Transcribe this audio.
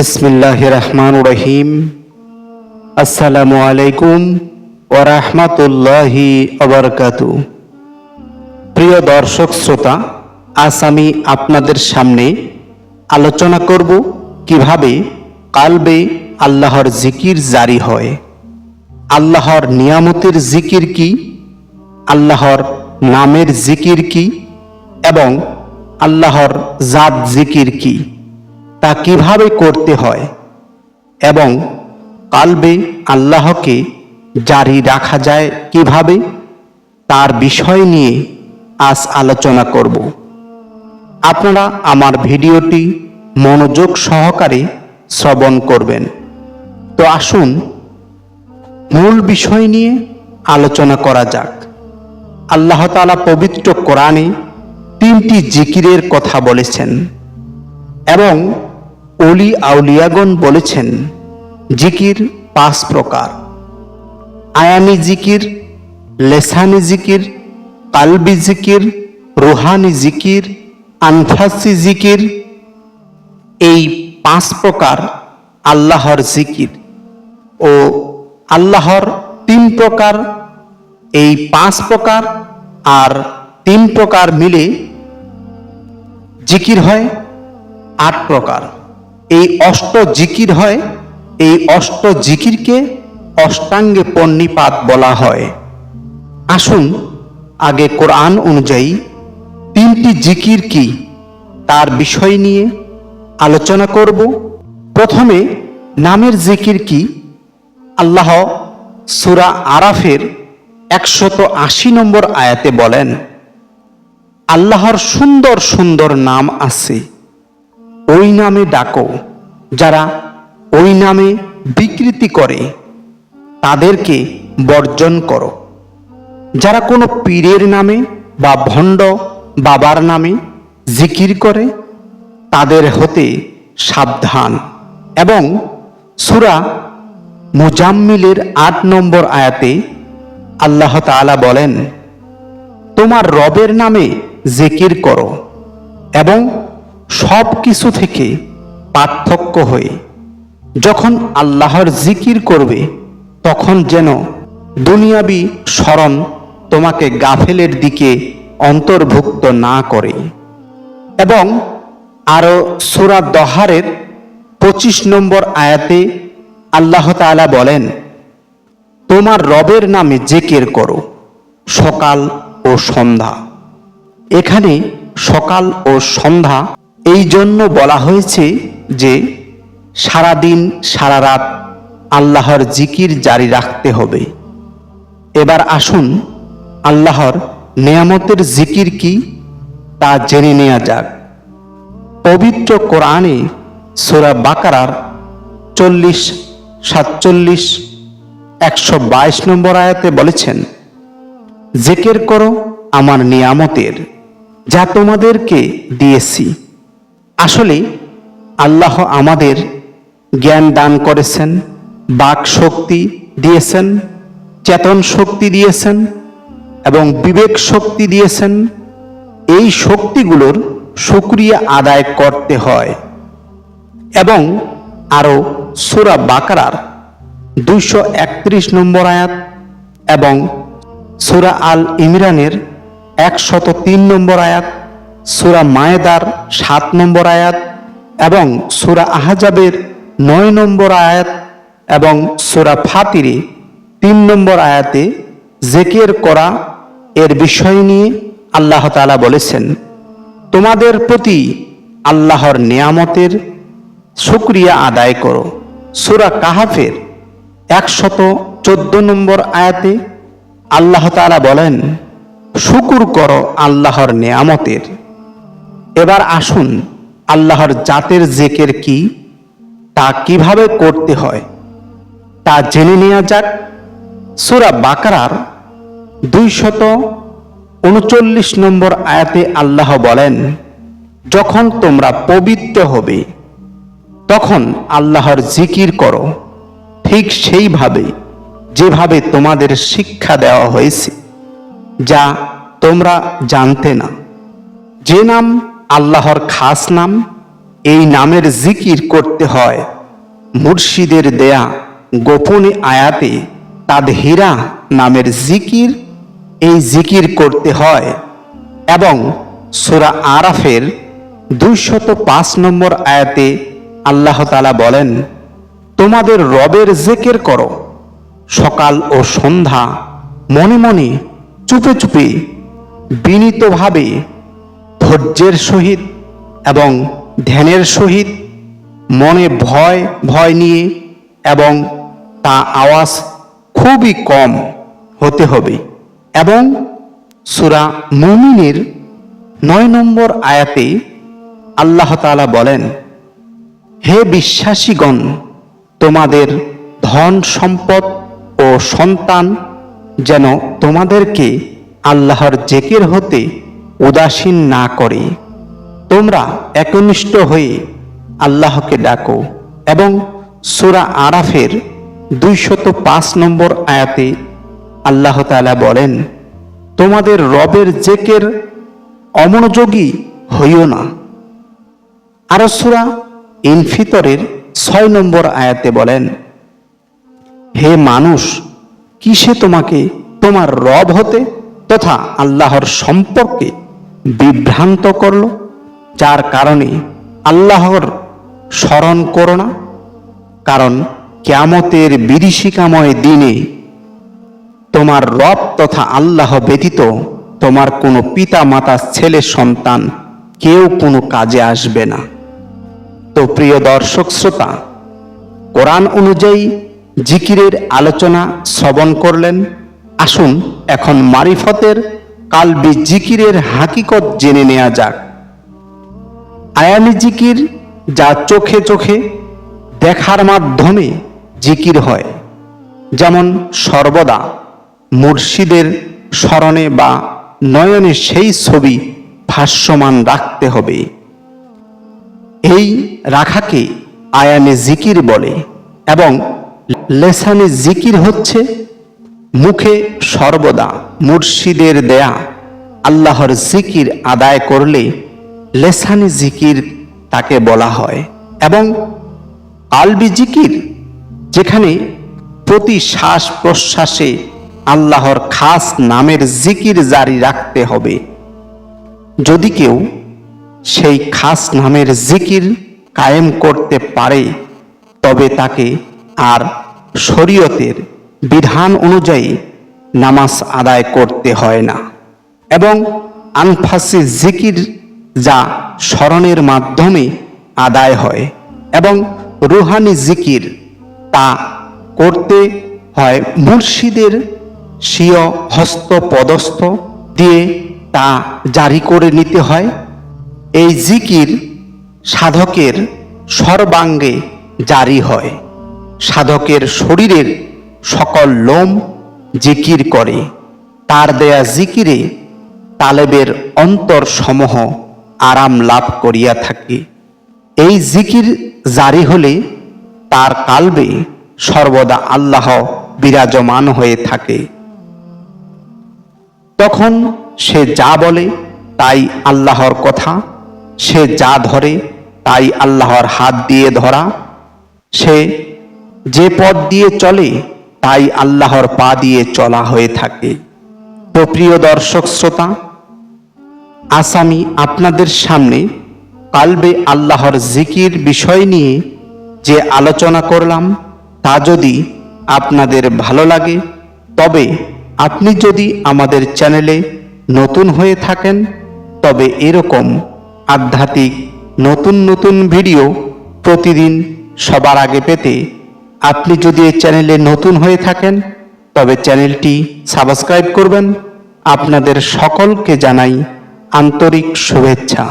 বিসমিল্লাহ রহমান রহিম আসসালামু আলাইকুম ওরহমতুল্লাহি অবরকাতু প্রিয় দর্শক শ্রোতা, আজ আমি আপনাদের সামনে আলোচনা করব কীভাবে কালবে আল্লাহর জিকির জারি হয়। আল্লাহর নিয়ামতের জিকির কি? আল্লাহর নামের জিকির কি? এবং আল্লাহর জাত জিকির কি? তা কীভাবে করতে হয়? এবং কালবে আল্লাহকে জারি রাখা যায় কীভাবে? তার বিষয় নিয়ে আজ আলোচনা করব। আপনারা আমার ভিডিওটি মনোযোগ সহকারে শ্রবণ করবেন। তো আসুন, মূল বিষয় নিয়ে আলোচনা করা যাক। আল্লাহ তাআলা পবিত্র কোরআনে তিনটি জিকিরের কথা বলেছেন এবং অলি আউলিয়াগণ বলেছেন, জিকির পাঁচ প্রকার। আয়ানি জিকির, লেসানি জিকির, কালবি জিকির, রুহানি জিকির, আনফাসি জিকির। এই পাঁচ প্রকার আল্লাহর জিকির ও আল্লাহর তিন প্রকার। এই পাঁচ প্রকার আর তিন প্রকার মিলে জিকির হয় আট প্রকার। এই অষ্ট জিকির হয়, এই অষ্ট জিকিরকে অষ্টাঙ্গে পণ্ডিপাত বলা হয়। আসুন, আগে কোরআন অনুযায়ী তিনটি জিকির কি তার বিষয় নিয়ে আলোচনা করব। প্রথমে, নামের জিকির কি? আল্লাহ সুরা আরাফের একশত আশি নম্বর আয়াতে বলেন, আল্লাহর সুন্দর সুন্দর নাম আছে। ওই নামে ডাকো, যারা ওই নামে বিকৃতি করে, তাদেরকে বর্জন করো। যারা কোনো পীরের নামে বা ভণ্ড বাবার নামে জিকির করে, তাদের হতে সাবধান। এবং সুরা মুজাম্মিলের আট নম্বর আয়াতে আল্লাহ তাআলা বলেন, তোমার রবের নামে জিকির করো এবং সব কিছু থেকে পার্থক্য হয়ে যখন আল্লাহর জিকির করবে, তখন যেন দুনিয়াবি স্মরণ তোমাকে গাফেলের দিকে অন্তর্ভুক্ত না করে। এবং আরও সুরা দহারের পঁচিশ নম্বর আয়াতে আল্লাহ তাআলা বলেন, তোমার রবের নামে জেকের করো, সকাল ও সন্ধ্যা। এখানে সকাল ও সন্ধ্যা এই জন্য বলা হয়েছে যে সারাদিন সারা রাত আল্লাহর জিকির জারি রাখতে হবে। এবার আসুন আল্লাহর নেয়ামতের জিকির কি তা জেনে নেওয়া যাক। পবিত্র কোরআনে সোরা বাকারার চল্লিশ, সাতচল্লিশ, একশো বাইশ নম্বর আয়াতে বলেছেন, জেকের করো আমার নিয়ামতের, যা তোমাদেরকে দিয়েছি। আসলে আল্লাহ আমাদের জ্ঞান দান করেছেন, বাক শক্তি দিয়েছেন, চেতন শক্তি দিয়েছেন এবং বিবেক শক্তি দিয়েছেন। এই শক্তিগুলোর সুক্রিয়া আদায় করতে হয়। এবং আরও সুরা বাকারার দুইশো একত্রিশ নম্বর আয়াত এবং সুরা আল ইমরানের একশত তিন নম্বর আয়াত সুরা মায়েদার সাত নম্বর আয়াত এবং সুরা আহাজাবের নয় নম্বর আয়াত এবং সুরা ফাতিরে তিন নম্বর আয়াতে জেকের করা এর বিষয় নিয়ে আল্লাহ তাআলা বলেছেন, তোমাদের প্রতি আল্লাহর নিয়ামতের শুক্রিয়া আদায় করো। সুরা কাহাফের একশত চোদ্দ নম্বর আয়াতে আল্লাহ তাআলা বলেন, শুকুর করো আল্লাহর নেয়ামতের। এবার আসুন, আল্লাহর জাতের জেকের কি, তা কীভাবে করতে হয়, তা জেনে নেওয়া যাক। সুরা বাকারার দুইশত উনচল্লিশ নম্বর আয়াতে আল্লাহ বলেন, যখন তোমরা পবিত্র হবে, তখন আল্লাহর জিকির করো, ঠিক সেইভাবে যেভাবে তোমাদের শিক্ষা দেওয়া হয়েছে, যা তোমরা জানতে না। যে নাম আল্লাহর খাস নাম, এই নামের জিকির করতে হয়। মুর্শিদের দেয়া গোপনে আয়াতে তাদহিরা নামের জিকির, এই জিকির করতে হয় এবং সুরা আরাফের দুইশত পাঁচ নম্বর আয়াতে আল্লাহ তালা বলেন, তোমাদের রবের জেকের করো। সকাল ও সন্ধ্যা মনে মনে চুপে চুপে বিনীতভাবে ধৈর্যের সহিত এবং ধ্যানের সহিত মনে ভয় ভয় নিয়ে এবং তা আওয়াজ খুবই কম হতে হবে। এবং সুরা মুমিনের নয় নম্বর আয়াতে আল্লাহ তাআলা বলেন, হে বিশ্বাসীগণ, তোমাদের ধন সম্পদ ও সন্তান যেন তোমাদেরকে আল্লাহর জেকের হতে উদাসীন না করে। তোমরা একনিষ্ঠ হয়ে আল্লাহকে ডাকো এবং সুরা আরাফের দুইশত পাঁচ নম্বর আয়াতে আল্লাহ তাআলা বলেন, তোমাদের রবের জেকের অমনোযোগী হইও না। আরও সুরা ইনফিতরের ছয় নম্বর আয়াতে বলেন, হে মানুষ, কিসে তোমাকে তোমার রব হতে তথা আল্লাহর সম্পর্কে বিভ্রান্ত করল, যার কারণে আল্লাহর স্মরণ করো না, কারণ ক্যামতের বিভীষিকাময় দিনে তোমার রব তথা আল্লাহ ব্যতীত তোমার কোনো পিতা মাতা ছেলে, সন্তান কেউ কোনো কাজে আসবে না। তো প্রিয় দর্শক শ্রোতা, কোরআন অনুযায়ী জিকিরের আলোচনা শ্রবণ করলেন। আসুন এখন মারিফতের কালবি জিকিরের হাকিকত জেনে নেওয়া যাক। আয়ানি জিকির যা চোখে চোখে দেখার মাধ্যমে জিকির হয়, যেমন সর্বদা মুর্শিদের স্মরণে বা নয়নে সেই ছবি ভাষ্যমান রাখতে হবে। এই রাখাকে আয়ানে জিকির বলে এবং লেসানে জিকির হচ্ছে মুখে সর্বদা মুর্শিদের দেয়া আল্লাহর জিকির আদায় করলে লেসানি জিকির তাকে বলা হয় এবং আলবি জিকির, যেখানে প্রতি শ্বাস প্রশ্বাসে আল্লাহর খাস নামের জিকির জারি রাখতে হবে। যদি কেউ সেই খাস নামের জিকির কায়েম করতে পারে, তবে তাকে আর শরীয়তের বিধান অনুযায়ী নামাজ আদায় করতে হয় না। এবং আনফাসি জিকির যা স্মরণের মাধ্যমে আদায় হয় এবং রুহানি জিকির তা করতে হয় মুর্শিদের স্বীয় হস্ত পদস্থ দিয়ে তা জারি করে নিতে হয়। এই জিকির সাধকের সর্বাঙ্গে জারি হয়। সাধকের শরীরের সকল লোম জিকির করে। তার দেয়া জিকিরে তালেবের অন্তর সমূহ আরাম লাভ করিয়া থাকে। এই জিকির জারি হলে তার কালবে সর্বদা আল্লাহ বিরাজমান হয়ে থাকে। তখন সে যা বলে তাই আল্লাহর কথা, সে যা ধরে তাই আল্লাহর হাত দিয়ে ধরা। সে যে পথ দিয়ে চলে তাই আল্লাহর পা দিয়ে চলা হয়ে থাকে। তো প্রিয় দর্শক শ্রোতা আসামি আপনাদের সামনে কালবে আল্লাহর জিকির বিষয় নিয়ে যে আলোচনা করলাম, তা যদি আপনাদের ভালো লাগে, তবে আপনি যদি আমাদের চ্যানেলে নতুন হয়ে থাকেন, তবে এরকম আধ্যাত্মিক নতুন নতুন ভিডিও প্রতিদিন সবার আগে পেতে আপনি যদি এই চ্যানেলে নতুন হয়ে থাকেন, তবে চ্যানেলটি সাবস্ক্রাইব করবেন। আপনাদের সকলকে জানাই আন্তরিক শুভেচ্ছা।